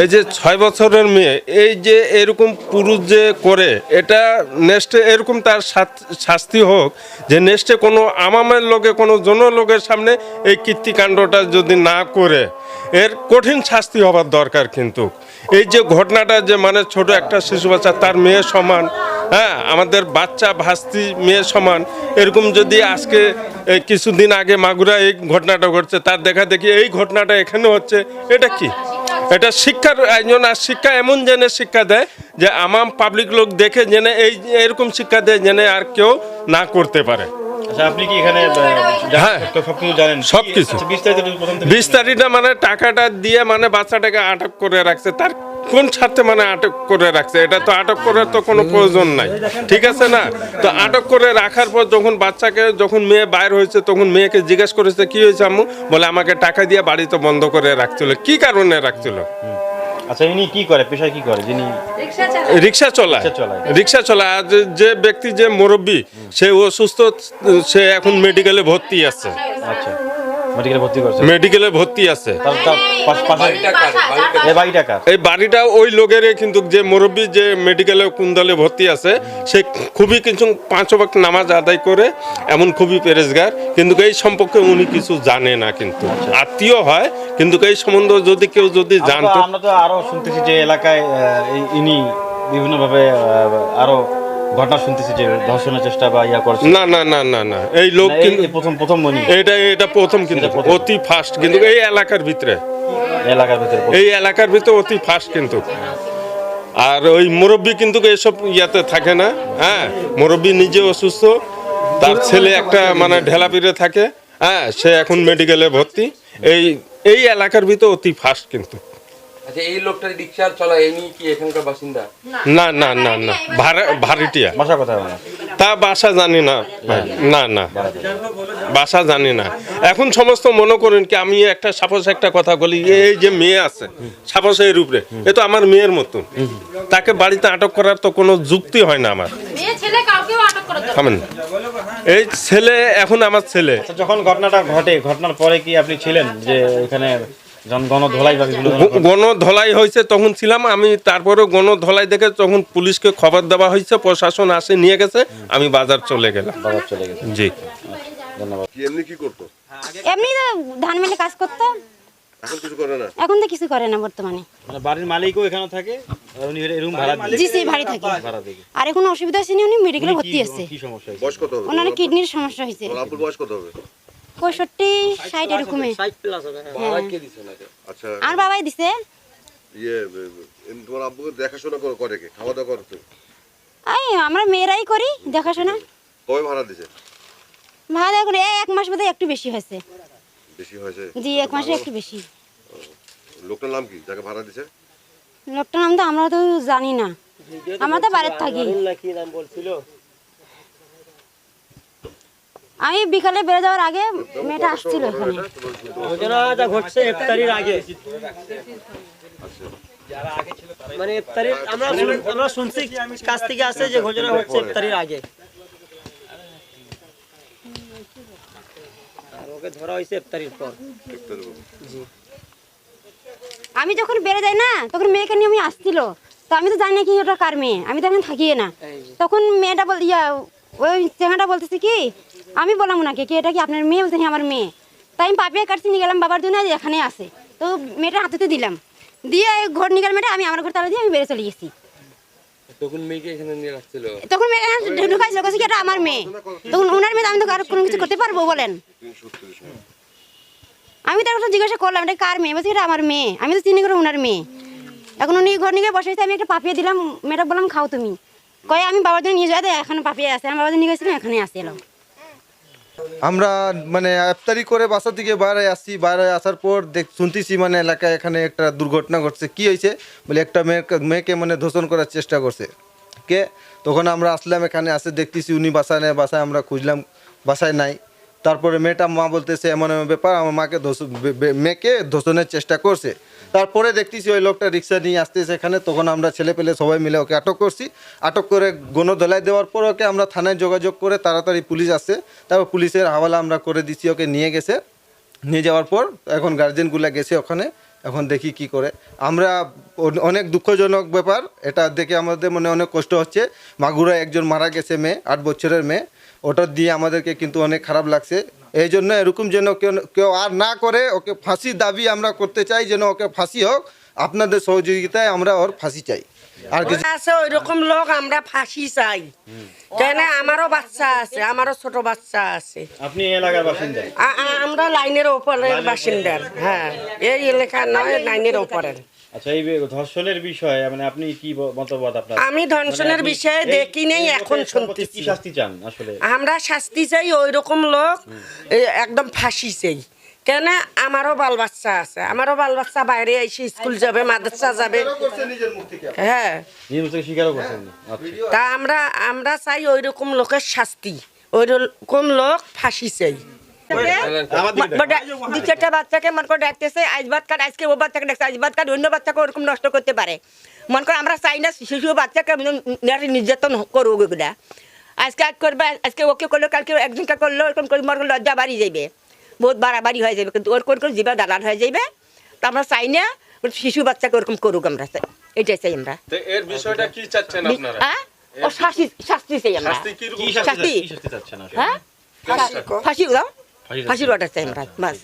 এই যে ছয় বছরের মেয়ে, এই যে এরকম পুরুষ যে করে, এটা নেক্সটে এরকম তার শাস্তি হোক, যে নেক্সটে কোনো আমামের লোকে কোনো জন লোকের সামনে এই কীর্তিকাণ্ডটা যদি না করে, এর কঠিন শাস্তি হবার দরকার কিন্তু। এই যে ঘটনাটা যে মানে ছোট একটা শিশু বাচ্চা, তার মেয়ে সমান হ্যাঁ আমাদের বাচ্চা ভাস্তি মেয়ে সমান, এরকম যদি আজকে কিছুদিন আগে মাগুরা এই ঘটনাটা ঘটছে, তার দেখা দেখি এই ঘটনাটা এখানে হচ্ছে, এটা কি? এটা শিক্ষার একজন আর শিক্ষা এমন জেনে শিক্ষা দেয় যে আমার পাবলিক লোক দেখে জেনে এই এরকম শিক্ষা দেয় জেনে আর কেউ না করতে পারে আচ্ছা আপনি কি এখানে হ্যাঁ। সব কিছু জানেন সবকিছু। আচ্ছা, বিস্তারিত মানে টাকাটা দিয়ে মানে বাচ্চাটাকে আটক করে রাখছে তার কোন স্বার্থে মানে আটক করে রাখছে? এটা তো আটক করার তো কোনো প্রয়োজন নাই। ঠিক আছে না? তো আটক করে রাখার পর যখন বাচ্চাকে যখন মেয়ে বাইর হয়েছে তখন মেয়েকে জিজ্ঞেস করেছে কি হয়েছে আম্মু? বলে আমাকে টাকা দিয়ে বাড়ি তো বন্ধ করে রাখছিল। কি কারণে রাখছিল? আচ্ছা ইনি কি করে? পেশায় কি করে? যিনি রিক্সা চলায়। রিক্সা চলায়। রিক্সা চলায়। আর যে- যে ব্যক্তি যে মুরব্বী সে অসুস্থ সে এখন মেডিকেলে ভর্তি আছে। আচ্ছা। মেডিকেলে ভর্তি করছে। মেডিকেলে ভর্তি আছে। এই বাড়িটা ওই লোকেরই কিন্তু যে মুরব্বী যে মেডিকেলে কুন্দলে ভর্তি আছে সে খুবই কিছু পাঁচ ওয়াক্ত নামাজ আদায় করে এমন খুবই পেরেজগার কিন্তু এই সম্পর্কে উনি কিছু জানে না কিন্তু। আত্মীয় হয় কিন্তু এই সম্বন্ধে যদি কেউ যদি জানতো আমরা তো আরও শুনতেছি যে এলাকায় ইনি বিভিন্ন ভাবে আরও ঘটনা শুনতেছি যে ধর্ষণের চেষ্টা বা ইয়া করছে। না না না না না। এই লোক কিন্তু প্রথম প্রথম মনি এটা এটা প্রথম কিন্তু অতি ফাস্ট কিন্তু এই এলাকার ভিতরে। এলাকার ভিতরে এই এলাকার ভিতরে অতি ফাস্ট কিন্তু। আর ওই মুরব্বী কিন্তু এসব ইয়াতে থাকে না হ্যাঁ? মুরব্বী নিজে অসুস্থ তার ছেলে একটা মানে ঢেলাপিরে থাকে হ্যাঁ? সে এখন মেডিকেলে ভর্তি। এই এই এলাকার ভিতরে অতি ফাস্ট কিন্তু। আচ্ছা এই লোকটা রিক্সা চলা এমনি কি এখানকার বাসিন্দা? না। না না না ভাড়া ভাড়িটিয়া। বাসা মানে তা বাসা জানি না। না না। বাসা জানি না। এখন সমস্ত মনে করেন কি আমি একটা সাপোজ একটা কথা বলি এই যে মেয়ে আছে সাপোজ এর উপরে এ তো আমার মেয়ের মতন। তাকে বাড়িতে আটক করার তো কোনো যুক্তি হয় না আমার। এই ছেলে এখন আমার ছেলে। আচ্ছা, যখন ঘটনাটা ঘটে ঘটনার পরে কি আপনি ছিলেন যে এখানে গণধোলাই হয়েছে তখন ছিলাম। আমি তারপরে গণ ধলাই দেখে তখন পুলিশকে খবর দেওয়া হয়েছে প্রশাসন আসে নিয়ে গেছে আমি বাজার চলে গেলাম। বাজার চলে গেছে। জি। ধন্যবাদ। এমনি কি করতো? এমনি ধান মিলে কাজ করতো। এখন কিছু করে না? এখন তো কিছু করে না বর্তমানে। মানে বাড়ির মালিকও এখানে থাকে আর উনি রুম ভাড়া দিয়ে জি সেই ভারী থাকে আর এখন অসুবিধা আছে উনি মেডিকেলে ভর্তি কি- আছে কি সমস্যা হয়েছে? বয়স কত হবে? ওনার কিডনির সমস্যা হয়েছে। তোমার বয়স কত হবে? পঁয়ষট্টি ষাট এরকমে ভাড়া কে দিছে ওনাকে আচ্ছা। আমার বাবাই দিছে? ইয়ে তোমার আব্বুকে দেখাশোনা করে করে কে? খাওয়া দাওয়া করতে এই আমরা মেয়েরাই করি দেখাশোনা। কবে ভাড়া দিছে? ভাড়া করে এক মাস বোধহয় একটু বেশি হয়েছে। বেশি হয়েছে? জি এক মাসে একটু বেশি। লোকটার নাম কি যাকে ভাড়া দিছে? লোকটার নাম তো আমরা তো জানি না। আমরা তো বাড়ির থাকি। আমি বিকালে বেড়ে যাওয়ার আগে মেয়েটা আসছিল এখানে। ঘটনাটা ঘটছে ইফতারির আগে। মানে ইফতারির আমরা আমরা শুনছি কাছ থেকে আসে যে ঘটনা হচ্ছে ইফতারির আগে। ওকে ধরা হয়েছে ইফতারির পর। আমি যখন বেড়ে যাই না তখন মেয়েকে নিয়ে আমি আসছিল। তো আমি তো জানি না কি ওটা কার মেয়ে আমি তো এখন থাকিয়ে না। তখন মেয়েটা বল ইয়া ওই চেঙ্গাটা বলতেছি কি আমি বললাম ওনাকে কি এটা কি আপনার মেয়ে? বলছে হ্যাঁ আমার মেয়ে। তাই আমি পাপিয়া কাটছি নিয়ে গেলাম বাবার জন্য এখানে আসে তো মেয়েটা হাতেতে দিলাম। দিয়ে ঘর নিয়ে গেল মেয়েটা আমি আমার ঘর তালা দিয়ে আমি বেড়ে চলে গেছি। তখন মেয়েকে এখানে নিয়ে রাখছিল? তখন মেয়ে ঢুকাইছিল কাছে কি এটা আমার মেয়ে। তখন ওনার মেয়ে আমি তো আর কোনো কিছু করতে পারব বলেন। আমি তার কথা জিজ্ঞাসা করলাম এটা কার মেয়ে? বলছি এটা আমার মেয়ে। আমি তো চিনি করে ওনার মেয়ে। এখন উনি ঘর নিয়ে বসে আমি একটা পাপিয়ে দিলাম। মেয়েটা বললাম খাও তুমি। কয়ে আমি বাবার জন্য নিয়ে যাওয়া এখানে পাপিয়ে আছে। আমি বাবার জন্য নিয়ে গেছিলাম এখানে আসে এলাম আমরা মানে আফতারি করে বাসা থেকে বাইরে আসছি বাইরে আসার পর দেখ, শুনতেছি মানে এলাকায় এখানে একটা দুর্ঘটনা ঘটছে। কি হয়েছে? বলে, একটা মেয়ে মেয়েকে মানে ধর্ষণ করার চেষ্টা করছে। কে? তখন আমরা আসলাম এখানে, আসে দেখতেছি উনি বাসায় নেই, বাসায় আমরা খুঁজলাম, বাসায় নাই। তারপরে মেয়েটা মা বলতেছে, এমন এমন ব্যাপার, আমার মাকে মেয়েকে ধর্ষণের চেষ্টা করছে। তারপরে দেখতেছি ওই লোকটা রিক্সা নিয়ে আসতেছে এখানে, তখন আমরা ছেলে পেলে সবাই মিলে ওকে আটক করছি। আটক করে গণধলাই দেওয়ার পর ওকে আমরা থানায় যোগাযোগ করে তাড়াতাড়ি পুলিশ আসছে। তারপর পুলিশের হাওয়ালা আমরা করে দিছি, ওকে নিয়ে গেছে। নিয়ে যাওয়ার পর এখন গার্জেনগুলো গেছে ওখানে, এখন দেখি কি করে। আমরা অনেক দুঃখজনক ব্যাপার, এটা দেখে আমাদের মনে অনেক কষ্ট হচ্ছে। মাগুরা একজন মারা গেছে মেয়ে, আট বছরের মেয়ে। ওটা দিয়ে আমাদেরকে কিন্তু অনেক খারাপ লাগছে। এই জন্য এরকম যেন কেউ কেউ আর না করে ওকে ফাঁসির দাবি আমরা করতে চাই যেন ওকে ফাঁসি হোক আপনাদের সহযোগিতায় আমরা ওর ফাঁসি চাই। আর কিছু আছে ওই রকম লোক আমরা ফাঁসি চাই। কেন? আমারও বাচ্চা আছে আমারও ছোট বাচ্চা আছে। আপনি এলাকার বাসিন্দা? আমরা লাইনের ওপরের বাসিন্দার হ্যাঁ। এই এলাকা নয় লাইনের ওপরের। আচ্ছা এই ধর্ষণের বিষয়ে মানে আপনি কি মতবাদ আপনার? আমি ধর্ষণের মানে বিষয়ে এই- দেখি নেই এখন শুনতেছি। শাস্তি চান আসলে? আমরা শাস্তি চাই ওই রকম লোক একদম ফাঁসি চাই। কেন আমারও বাল বাচ্চা আছে আমারও বাল বাচ্চা বাইরে এসে স্কুল যাবে মাদ্রাসা যাবে। হ্যাঁ। নিজের থেকে স্বীকারও করছেন আচ্ছা। তা আমরা আমরা চাই ওই রকম লোকের শাস্তি ওই রকম লোক ফাঁসি চাই। দু চারটা বাচ্চাকে মন করে ডাকতেছে আজ কাট আজকে ও বাচ্চাকে ডাকছে আজ কাট অন্য বাচ্চাকে ওরকম নষ্ট করতে পারে। মন করে আমরা চাই না শিশু বাচ্চাকে নির্যাতন করুক ওগুলা। আজকে আজ করবে আজকে ওকে করল কালকে একজনকে করল এরকম করে মনে লজ্জা বাড়ি যাবে বহুত বাড়াবাড়ি হয়ে যাবে কিন্তু ওর করে জীবা দালাল হয়ে যাবে তো আমরা চাই না শিশু বাচ্চাকে ওরকম করুক আমরা এটাই চাই আমরা। এর বিষয়টা কি চাচ্ছেন আপনারা? হ্যাঁ? ও শাস্তি শাস্তি চাই আমরা। শাস্তি কি শাস্তি শাস্তি? চাচ্ছেন? হ্যাঁ? ফাঁসি দাও। ফাঁসি ফাঁসির অর্ডার চাই আমরা বাস